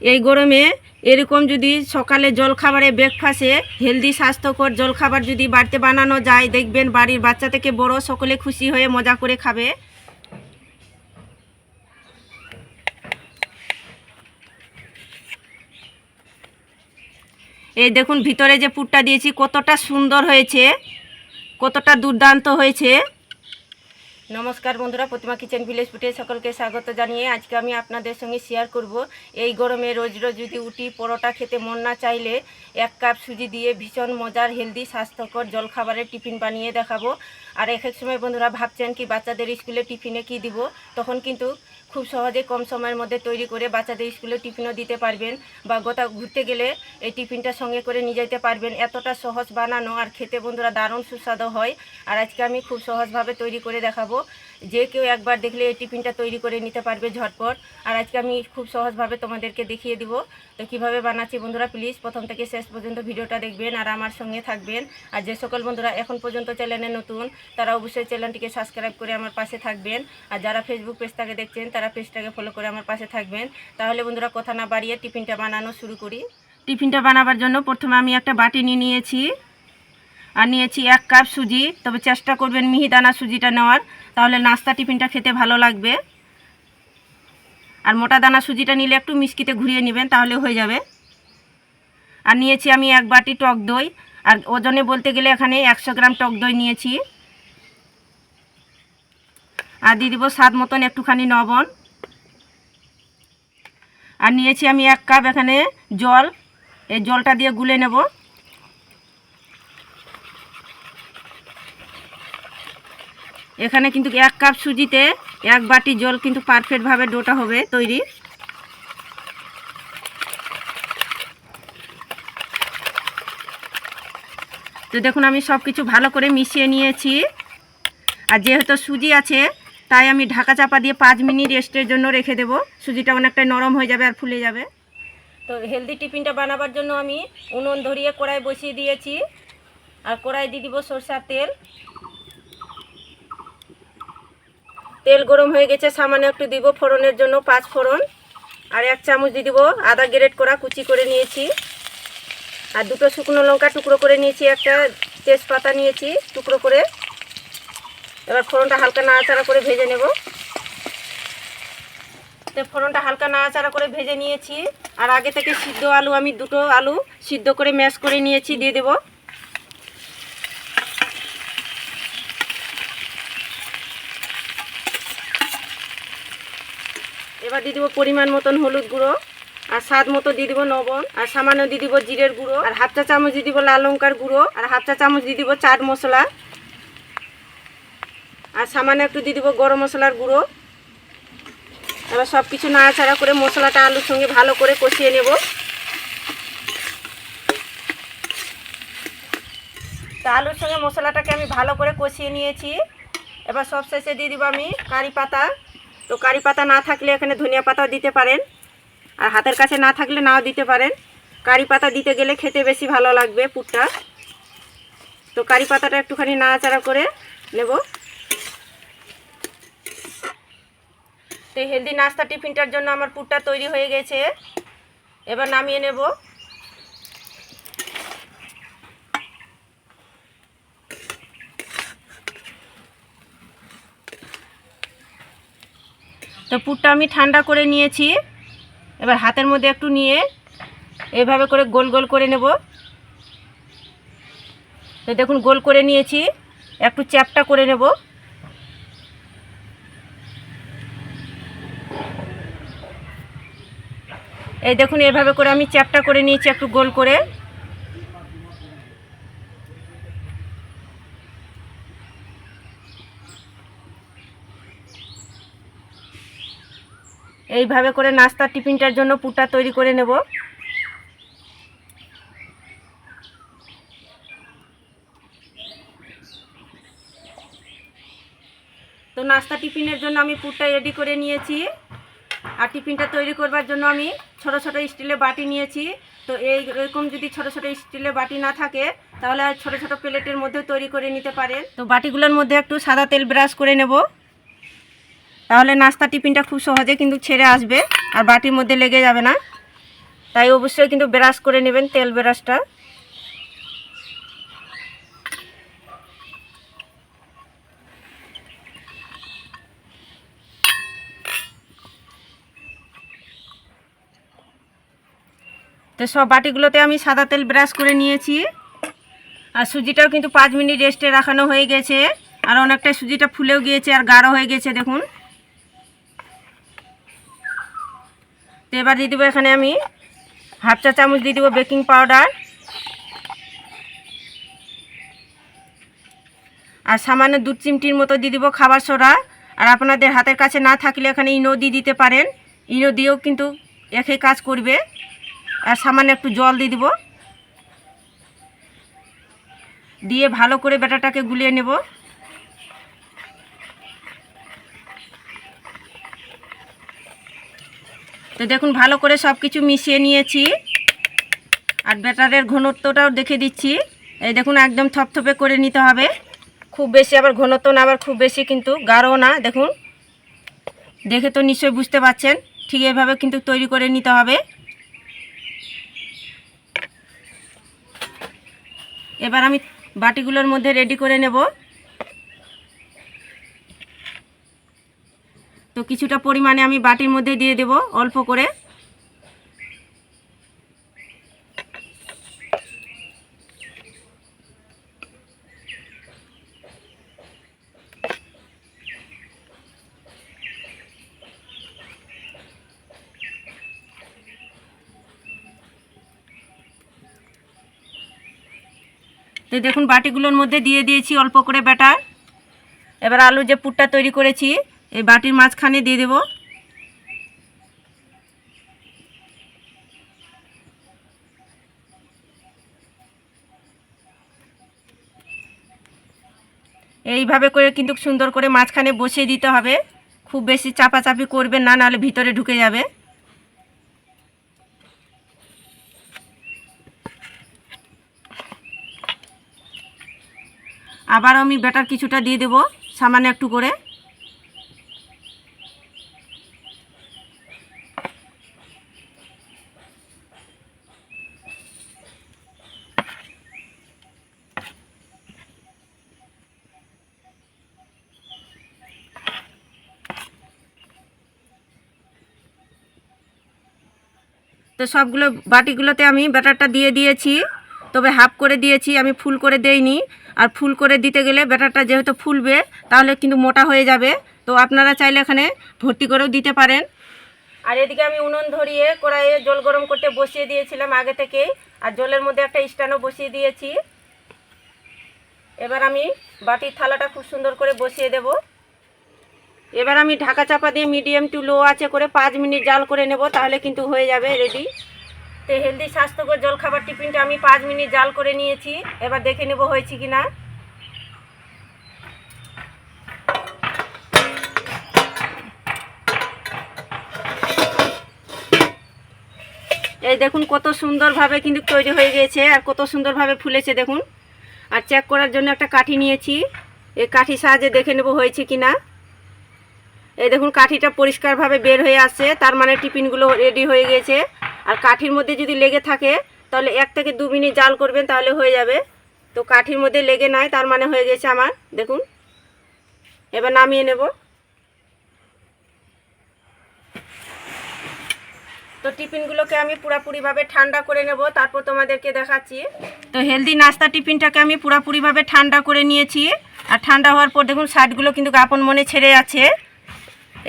এই গরমে এরকম যদি সকালে জলখাবারে ব্রেকফাস্টে হেলদি স্বাস্থ্যকর জলখাবার যদি বাড়িতে বানানো যায়, দেখবেন বাড়ির বাচ্চা থেকে বড় সকলে খুশি হয়ে মজা করে খাবে। এই দেখুন ভিতরে যে পুরটা দিয়েছি, কতটা সুন্দর হয়েছে, কতটা দুর্দান্ত হয়েছে। নমস্কার বন্ধুরা, প্রতিমা কিচেন ভিলেজ ফুটে সকলকে স্বাগত জানিয়ে আজকে আমি আপনাদের সঙ্গে শেয়ার করব। এই গরমে রোজ রোজ যদি উটি, পরোটা খেতে মন না চাইলে এক কাপ সুজি দিয়ে ভীষণ মজার হেলদি স্বাস্থ্যকর জলখাবারের টিফিন বানিয়ে দেখাবো। আর এক এক সময় বন্ধুরা, ভাবছেন কি বাচ্চাদের স্কুলে টিফিনে কি দিব? তখন কিন্তু খুব সহজে কম সময়ের মধ্যে তৈরি করে বাচ্চাদের স্কুলে টিফিনও দিতে পারবেন বা গোটা ঘুরতে গেলে এই টিফিনটা সঙ্গে করে নিয়ে যেতে পারবেন। এতটা সহজ বানানো আর খেতে বন্ধুরা দারুণ সুস্বাদু হয়। আর আজকে আমি খুব সহজভাবে তৈরি করে দেখাবো। যে কেউ একবার দেখলে এই টিফিনটা তৈরি করে নিতে পারবে ঝটপট। আর আজকে আমি খুব সহজভাবে তোমাদেরকে দেখিয়ে দিব তো কীভাবে বানাচ্ছি। বন্ধুরা প্লিজ প্রথম থেকে শেষ পর্যন্ত ভিডিওটা দেখবেন আর আমার সঙ্গে থাকবেন। আর যে সকল বন্ধুরা এখন পর্যন্ত চ্যানেলে নতুন, তারা অবশ্যই চ্যানেলটিকে সাবস্ক্রাইব করে আমার পাশে থাকবেন। আর যারা ফেসবুক পেজটাকে দেখছেন, তারা পেজটাকে ফলো করে আমার পাশে থাকবেন। তাহলে বন্ধুরা, কথা না বাড়িয়ে টিফিনটা বানানো শুরু করি। টিফিনটা বানাবার জন্য প্রথমে আমি একটা বাটি নিয়ে নিয়েছি। আর নিয়েছি এক কাপ সুজি। তবে চেষ্টা করবেন মিহিদানা সুজিটা নেওয়ার। তাহলে নাস্তা টিফিনটা খেতে ভালো লাগবে। আর মোটা দানা সুজিটা নিলে একটু মিষ্টিতে ঘুরিয়ে নেবেন, তাহলে হয়ে যাবে। আর নিয়েছি আমি এক বাটি টক দই। আর ওজনে বলতে গেলে এখানে একশো গ্রাম টক দই নিয়েছি। আর দিয়ে দিব স্বাদ মতন একটুখানি লবণ। আর নিয়েছি আমি এক কাপ এখানে জল। এই জলটা দিয়ে গুলে নেব। এখানে কিন্তু এক কাপ সুজিতে এক বাটি জল কিন্তু পারফেক্টভাবে ডোটা হবে তৈরি। তো দেখুন, আমি সব কিছু ভালো করে মিশিয়ে নিয়েছি। আর যেহেতু সুজি আছে, তাই আমি ঢাকা চাপা দিয়ে পাঁচ মিনিট রেস্টের জন্য রেখে দেবো। সুজিটা অনেকটা নরম হয়ে যাবে আর ফুলে যাবে। তো হেলদি টিফিনটা বানাবার জন্য আমি উনুন ধরিয়ে কড়াই বসিয়ে দিয়েছি। আর কড়াই দিয়ে দিব সরষার তেল। তেল গরম হয়ে গেছে, সামান্য একটু দিব ফোড়নের জন্য পাঁচ ফোড়ন। আর এক চামচ দিয়ে দিব আদা গ্রেট করা কুচি করে নিয়েছি। আর দুটো শুকনো লঙ্কা টুকরো করে নিয়েছি, একটা তেজপাতা নিয়েছি টুকরো করে। এবার ফোড়নটা হালকা নাড়াচাড়া করে ভেজে নেব। তো ফোড়নটা হালকা নাড়াচাড়া করে ভেজে নিয়েছি। আর আগে থেকে সিদ্ধ আলু, আমি দুটো আলু সিদ্ধ করে ম্যাশ করে নিয়েছি, দিয়ে দেবো। এবার দিয়ে দিব পরিমাণ মতন হলুদ গুঁড়ো, আর স্বাদ মতো দিয়ে দিব লবণ, আর সামান্য দিয়ে দিব জিরের গুঁড়ো, আর হাফ চা চামচ দিয়ে দিব লাল লঙ্কার গুঁড়ো, আর হাফ চা চামচ দিয়ে দিব চাট মশলা, আর সামান্য একটু দিয়ে দিব গরম মশলার গুঁড়ো। এবার সব কিছু নাড়াচাড়া করে মশলাটা আলুর সঙ্গে ভালো করে কষিয়ে নেব। তা আলুর সঙ্গে মশলাটাকে আমি ভালো করে কষিয়ে নিয়েছি। এবার সব শেষে দিয়ে দিব আমি কারি পাতা। তো কারি পাতা না থাকলে এখানে ধনিয়া পাতাও দিতে পারেন। আর হাতের কাছে না থাকলে নাও দিতে পারেন। কারি পাতা দিতে গেলে খেতে বেশি ভালো লাগবে পুরটা। তো কারি পাতাটা একটুখানি নাড়াচাড়া করে নেব। তো হেলদি নাস্তা টিফিনটার জন্য আমার পুরটা তৈরি হয়ে গেছে। এবার নামিয়ে নেব। তো পুরটা আমি ঠান্ডা করে নিয়েছি। এবার হাতের মধ্যে একটু নিয়ে এভাবে করে গোল গোল করে নেব। তো দেখুন, গোল করে নিয়েছি, একটু চ্যাপটা করে নেব। এই দেখুন, এভাবে করে আমি চ্যাপটা করে নিয়েছি, একটু গোল করে। এইভাবে করে নাস্তার টিফিনটার জন্য পুরটা তৈরি করে নেব। তো নাস্তা টিফিনের জন্য আমি পুরটা রেডি করে নিয়েছি। আর টিফিনটা তৈরি করবার জন্য আমি ছোট ছোট স্টিলের বাটি নিয়েছি। তো এই এরকম যদি ছোট ছোট স্টিলের বাটি না থাকে, তাহলে ছোট ছোট প্লেটের মধ্যে তৈরি করে নিতে পারেন। তো বাটিগুলোর মধ্যে একটু সাদা তেল ব্রাশ করে নেব। তাহলে নাস্তা টিফিনটা খুব সহজে কিন্তু ছেড়ে আসবে, আর বাটির মধ্যে লেগে যাবে না। তাই অবশ্যই কিন্তু ব্রাশ করে নেবেন তেল ব্রাশটা। তো সব বাটিগুলোতে আমি সাদা তেল ব্রাশ করে নিয়েছি। আর সুজিটাও কিন্তু পাঁচ মিনিট রেস্টে রাখানো হয়ে গেছে, আর অনেকটা সুজিটা ফুলেও গিয়েছে আর গাঢ় হয়ে গেছে, দেখুন। তো এবার দিয়ে দেবো এখানে আমি হাফ চা চামচ দিয়ে দেবো বেকিং পাউডার। আর সামান্য দু চিমটির মতো দিয়ে দেবো খাবার সোডা। আর আপনাদের হাতের কাছে না থাকলে এখানে ইনো দিয়ে দিতে পারেন। ইনো দিয়েও কিন্তু একই কাজ করবে। আর সামান্য একটু জল দিয়ে দিব। দিয়ে ভালো করে ব্যাটাটাকে গুলিয়ে নেব। তো দেখুন, ভালো করে সব কিছু মিশিয়ে নিয়েছি। আর ব্যাটারের ঘনত্বটাও দেখে দিচ্ছি। এই দেখুন, একদম থপথপে করে নিতে হবে। খুব বেশি আবার ঘনত্ব না, আবার খুব বেশি কিন্তু গাঢ় না, দেখুন। দেখে তো নিশ্চয়ই বুঝতে পারছেন ঠিক এভাবে কিন্তু তৈরি করে নিতে হবে। এবার আমি বাটিগুলোর মধ্যে রেডি করে নেব। তো কিছুটা পরিমাণে আমি বাটির মধ্যে দিয়ে দেব, অল্প করে। তো দেখুন, বাটিগুলোর মধ্যে দিয়ে দিয়েছি অল্প করে ব্যাটার। এবার আলু যে পুরটা তৈরি করেছি এই বাটির মাঝখানে দিয়ে দেব। এইভাবে করে কিন্তু সুন্দর করে মাঝখানে বসিয়ে দিতে হবে। খুব বেশি চাপাচাপি করবেন না, নাহলে ভিতরে ঢুকে যাবে। আবার আমি ব্যাটার কিছুটা দিয়ে দেব, সামান্য একটু করে। তো সবগুলো বাটিগুলোতে আমি ব্যাটারটা দিয়ে দিয়েছি। তবে হাফ করে দিয়েছি, আমি ফুল করে দেইনি। আর ফুল করে দিতে গেলে ব্যাটারটা যেহেতু ফুলবে, তাহলে কিন্তু মোটা হয়ে যাবে। তো আপনারা চাইলে এখানে ভর্তি করেও দিতে পারেন। আর এদিকে আমি উনুন ধরিয়ে কড়াইয়ে জল গরম করতে বসিয়ে দিয়েছিলাম আগে থেকেই। আর জলের মধ্যে একটা স্ট্যান্ডও বসিয়ে দিয়েছি। এবার আমি বাটির থালাটা খুব সুন্দর করে বসিয়ে দেব। এবার আমি ঢাকা চাপা দিয়ে মিডিয়াম টু লো আছে করে পাঁচ মিনিট জাল করে নেব, তাহলে কিন্তু হয়ে যাবে রেডি তো হেলদি স্বাস্থ্যকর জলখাবার টিফিনটা আমি পাঁচ মিনিট জাল করে নিয়েছি, এবার দেখে নেব হয়েছে কি না এই দেখুন কত সুন্দরভাবে কিন্তু তৈরি হয়ে গেছে, আর কত সুন্দরভাবে ফুলেছে দেখুন। আর চেক করার জন্য একটা কাঠি নিয়েছি, এই কাঠি সাহায্যে দেখে নেব হয়েছে কি না এই দেখুন, কাঠিটা পরিষ্কারভাবে বের হয়ে আসছে। তার মানে টিফিনগুলো রেডি হয়ে গেছে। আর কাঠির মধ্যে যদি লেগে থাকে, তাহলে এক থেকে দু মিনিট জাল করবেন, তাহলে হয়ে যাবে। তো কাঠির মধ্যে লেগে নাই, তার মানে হয়ে গেছে আমার। দেখুন, এবার নামিয়ে নেব। তো টিফিনগুলোকে আমি পুরাপুরিভাবে ঠান্ডা করে নেব। তারপর তোমাদেরকে দেখাচ্ছি। তো হেলদি নাস্তা টিফিনটাকে আমি পুরাপুরিভাবে ঠান্ডা করে নিয়েছি। আর ঠান্ডা হওয়ার পর দেখুন, শার্টগুলো কিন্তু আপন মনে ছেড়ে যাচ্ছে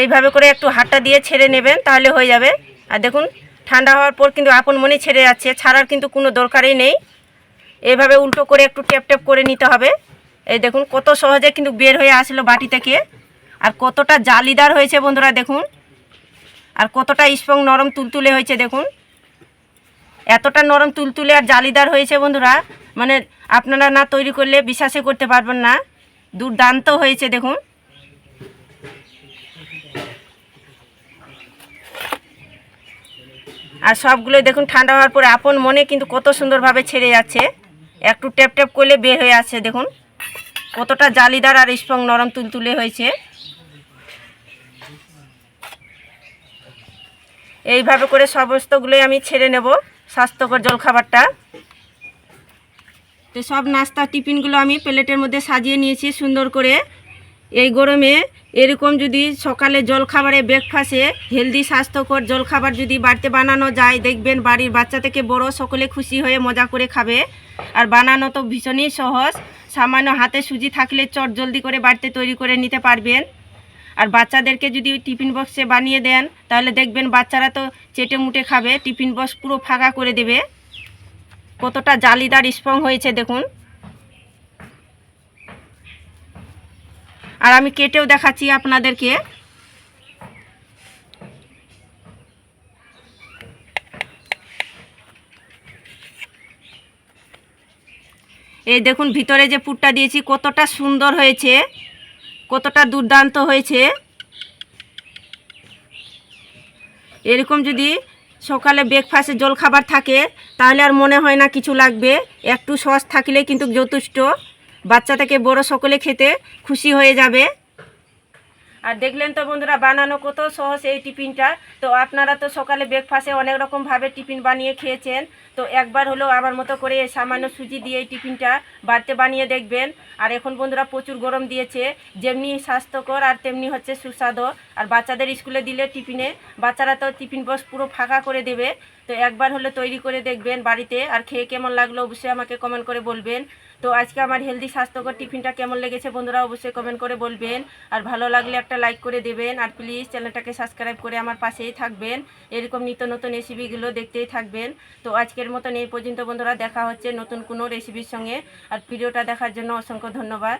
এইভাবে করে একটু হাতটা দিয়ে ছেড়ে নেবেন, তাহলে হয়ে যাবে। আর দেখুন, ঠান্ডা হওয়ার পর কিন্তু আপন মনে ছেড়ে যাচ্ছে, ছাড়ার কিন্তু কোনো দরকারই নেই। এইভাবে উল্টো করে একটু টেপ টেপ করে নিতে হবে। এই দেখুন, কত সহজে কিন্তু বের হয়ে আসলো বাটি থেকে। আর কতটা জালিদার হয়েছে বন্ধুরা, দেখুন। আর কতটা স্পং নরম তুলতুলে হয়েছে, দেখুন। এতটা নরম তুলতুলে আর জালিদার হয়েছে বন্ধুরা মানে আপনারা না তৈরি করলে বিশ্বাসই করতে পারবেন না। দুর্দান্ত হয়েছে, দেখুন। আর সবগুলোই দেখুন, ঠান্ডা হওয়ার পরে আপন মনে কিন্তু কত সুন্দরভাবে ছেড়ে যাচ্ছে। একটু ট্যাপ ট্যাপ করলে বের হয়ে আছে দেখুন। কতটা জালিদার আর স্পং নরম তুলতুলে হয়েছে। এইভাবে করে সমস্তগুলোই আমি ছেড়ে নেব, স্বাস্থ্যকর জলখাবারটা। তো সব নাস্তা টিফিনগুলো আমি প্লেটের মধ্যে সাজিয়ে নিয়েছি সুন্দর করে। এই গরমে এরকম যদি সকালে জলখাবারে ব্রেকফাস্টে হেলদি স্বাস্থ্যকর জলখাবার যদি বাড়িতে বানানো যায়, দেখবেন বাড়ির বাচ্চা থেকে বড় সকলে খুশি হয়ে মজা করে খাবে। আর বানানো তো ভীষণই সহজ। সামান্য হাতে সুজি থাকলে চট জলদি করে বাড়িতে তৈরি করে নিতে পারবেন। আর বাচ্চাদেরকে যদি টিফিন বক্সে বানিয়ে দেন, তাহলে দেখবেন বাচ্চারা তো চেটে মুটে খাবে, টিফিন বক্স পুরো ফাঁকা করে দেবে। কতটা জালিদার স্পং হয়েছে, দেখুন। আর আমি কেটেও দেখাচ্ছি আপনাদেরকে। এই দেখুন, ভিতরে যে পুরটা দিয়েছি, কতটা সুন্দর হয়েছে, কতটা দুর্দান্ত হয়েছে। এরকম যদি সকালে ব্রেকফাস্টে জল খাবার থাকে, তাহলে আর মনে হয় না কিছু লাগবে। একটু সস থাকলে কিন্তু যথেষ্ট। বাচ্চা থেকে বড় সকলে খেতে খুশি হয়ে যাবে। আর দেখলেন তো বন্ধুরা, বানানো কত সহজ এই টিফিনটা। তো আপনারা তো সকালে ব্রেকফাস্টে অনেক রকমভাবে টিফিন বানিয়ে খেয়েছেন। তো একবার হলেও আমার মতো করে সামান্য সুজি দিয়ে এই টিফিনটা বাড়তে বানিয়ে দেখবেন। আর এখন বন্ধুরা প্রচুর গরম দিয়েছে। যেমনি স্বাস্থ্যকর আর তেমনি হচ্ছে সুস্বাদু। আর বাচ্চাদের স্কুলে দিলে টিফিনে, বাচ্চারা তো টিফিন বক্স পুরো ফাঁকা করে দেবে। তো একবার হলে তৈরি করে দেখবেন বাড়িতে, আর খেয়ে কেমন লাগল অবশ্যই আমাকে কমেন্ট করে বলবেন। তো আজকে আমার হেলদি স্বাস্থ্যকর টিফিনটা কেমন লেগেছে বন্ধুরা অবশ্যই কমেন্ট করে বলবেন। আর ভালো লাগলে একটা লাইক করে দেবেন। আর প্লিজ চ্যানেলটাকে সাবস্ক্রাইব করে আমার পাশেই থাকবেন। এরকম নিত্য নতুন রেসিপিগুলো দেখতেই থাকবেন। তো আজকের মতন এই পর্যন্ত বন্ধুরা, দেখা হচ্ছে নতুন কোনো রেসিপির সঙ্গে। আর ভিডিওটা দেখার জন্য অসংখ্য ধন্যবাদ।